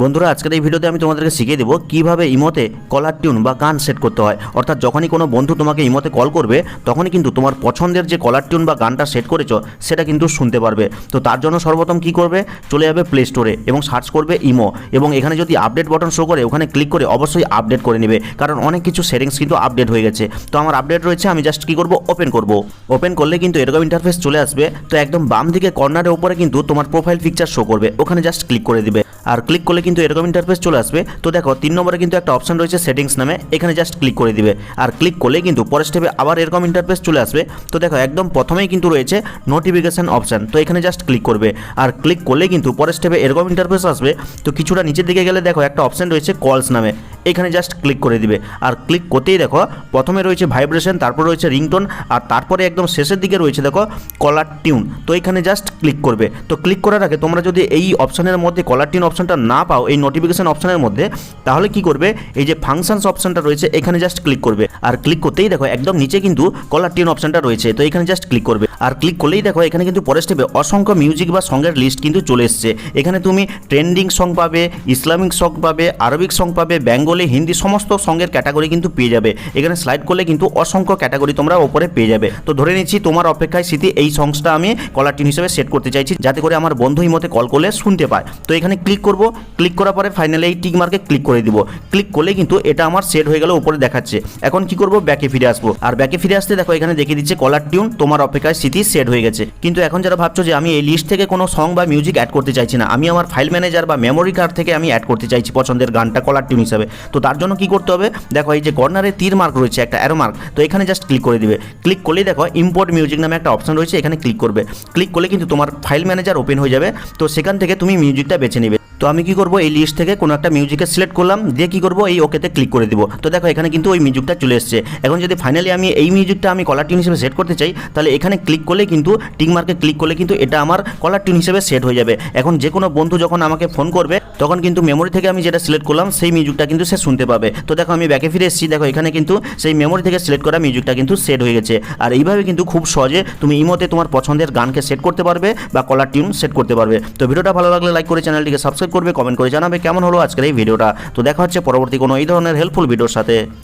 বন্ধুরা, আজকের এই ভিডিওতে আমি তোমাদেরকে শিখিয়ে দেবো কীভাবে ইমোতে কলার টিউন বা গান সেট করতে হয়। অর্থাৎ যখনই কোনো বন্ধু তোমাকে ইমোতে কল করবে, তখনই কিন্তু তোমার পছন্দের যে কলার টিউন বা গানটা সেট করেছ, সেটা কিন্তু শুনতে পারবে। তো তার জন্য সর্বপ্রথম কি করবে? চলে যাবে প্লে স্টোরে এবং সার্চ করবে ইমো। এবং এখানে যদি আপডেট বাটন শো করে, ওখানে ক্লিক করে অবশ্যই আপডেট করে নেবে। কারণ অনেক কিছু সেটিংস কিন্তু আপডেট হয়ে গেছে। তো আমার আপডেট রয়েছে, আমি জাস্ট কি করব? ওপেন করব। ওপেন করলে কিন্তু এরকম ইন্টারফেস চলে আসবে। তো একদম বাম দিকে কর্নারের উপরে কিন্তু তোমার প্রোফাইল পিকচার শো করবে। ওখানে জাস্ট ক্লিক করে দিবে। আর ক্লিক করলে কিন্তু এরকম ইন্টারফেস চলে আসবে। তো দেখো, তিন নম্বরে কিন্তু একটা অপশন রয়েছে সেটিংস নামে, এখানে জাস্ট ক্লিক করে দিবে। আর ক্লিক করলে কিন্তু পরের স্টেপে আবার এরকম ইন্টারফেস চলে আসবে। তো দেখো, একদম প্রথমেই কিন্তু রয়েছে নোটিফিকেশন অপশান তো এখানে জাস্ট ক্লিক করবে। আর ক্লিক করলে কিন্তু পরের স্টেপে এরকম ইন্টারফেস আসবে। তো কিছুটা নিচের দিকে গেলে দেখো, একটা অপশন রয়েছে কলস নামে, এখানে জাস্ট ক্লিক করে দিবে। আর ক্লিক করতেই দেখো, প্রথমে রয়েছে ভাইব্রেশন তারপর রয়েছে রিংটোন আর তারপরে একদম শেষের দিকে রয়েছে দেখো কলার টিউন তো এখানে জাস্ট ক্লিক করবে। তো ক্লিক করার আগে তোমরা যদি এই অপশনের মধ্যে কলার টিউন অপশনটা না পাও, এই নোটিফিকেশন অপশনের মধ্যে, তাহলে কি করবে? এই যে ফাংশনস অপশনটা রয়েছে, এখানে জাস্ট ক্লিক করবে। আর ক্লিক করতেই দেখো, একদম নিচে কিন্তু কলার টিউন অপশনটা রয়েছে, তো এখানে জাস্ট ক্লিক করবে। আর ক্লিক করলেই দেখো, এখানে কিন্তু পরের স্টেপে অসংখ্য মিউজিক বা সঙ্গের লিস্ট কিন্তু চলে এসছে। এখানে তুমি ট্রেন্ডিং সং পাবে ইসলামিক সং পাবে আরবিক সং পাবে বেঙ্গলি হিন্দি সমস্ত সঙ্গের ক্যাটাগরি কিন্তু পেয়ে যাবে। এখানে স্লাইড করলে কিন্তু অসংখ্য ক্যাটাগরি তোমরা ওপরে পেয়ে যাবে। তো ধরে নিচ্ছি তোমার অপেক্ষায় স্মৃতি, এই সংসটা আমি কলার টিউন হিসেবে সেট করতে চাইছি, যাতে করে আমার বন্ধু মতে কল করলে শুনতে পায়। তো এখানে ক্লিক করব ক্লিক করার পরে ফাইনালি এই টিক মার্কে ক্লিক করে দিব। ক্লিক করলে কিন্তু এটা আমার সেট হয়ে গেল, উপরে দেখাচ্ছে। এখন কি করব? ব্যাকে ফিরে আসব। আর ব্যাকে ফিরে আসতে দেখো, এখানে দেখিয়ে দিচ্ছে কলার টিউন তোমার অপেক্ষায় স্মৃতি সেট হয়ে গেছে। কিন্তু এখন যারা ভাবছ যে আমি এই লিস্ট থেকে কোনো সং বা মিউজিক অ্যাড করতে চাইছি না, আমি আমার ফাইল ম্যানেজার বা মেমোরি কার্ড থেকে আমি অ্যাড করতে চাইছি পছন্দের গানটা কলার টিউন হিসাবে। তো তার জন্য কি করতে হবে? দেখো, এই যে কর্নারে তীর মার্ক রয়েছে, একটা অ্যারো মার্ক তো এখানে জাস্ট ক্লিক করে দিবে। ক্লিক করলেই দেখো ইম্পোর্ট মিউজিক নামে একটা অপশন রয়েছে, এখানে ক্লিক করবে। ক্লিক করলে কিন্তু তোমার ফাইল ম্যানেজার ওপেন হয়ে যাবে। তো সেখান থেকে তুমি মিউজিকটা বেছে নেবে। তো আমি কি করব? এই লিস্ট থেকে কোনো একটা মিউজিকে সিলেক্ট করলাম, দিয়ে কি করব? এই ওকেতে ক্লিক করে দিব। তো দেখো, এখানে কিন্তু ওই মিউজিকটা চলে এসছে। এখন যদি ফাইনালি আমি এই মিউজিকটা আমি কলার টিউন হিসেবে সেট করতে চাই, তাহলে এখানে ক্লিক করলে কিন্তু টিক মার্কে ক্লিক করলে কিন্তু এটা আমার কলার টিউন হিসেবে সেট হয়ে যাবে। এখন যে কোনো বন্ধু যখন আমাকে ফোন করবে, তখন কিন্তু মেমোরি থেকে আমি যেটা সিলেক্ট করলাম, সেই মিউজিকটা কিন্তু সে শুনতে পাবে। তো দেখো, আমি ব্যাকে ফিরে এসেছি। দেখো, এখানে কিন্তু সেই মেমোরি থেকে সিলেক্ট করা মিউজিকটা কিন্তু সেট হয়ে গেছে। আর এইভাবে কিন্তু খুব সহজে তুমি ইমোতে তোমার পছন্দের গানকে সেট করতে পারবে বা কলার টিউন সেট করতে পারবে। তো ভিডিওটা ভালো লাগলে লাইক করে চ্যানেলটিকে সাবস্ক্রাইব করবে কমেন্ট করে জানাবে কেমন হলো আজকের এই ভিডিওটা। তো দেখা হচ্ছে পরবর্তী কোনো এই ধরনের হেল্পফুল ভিডিওর সাথে।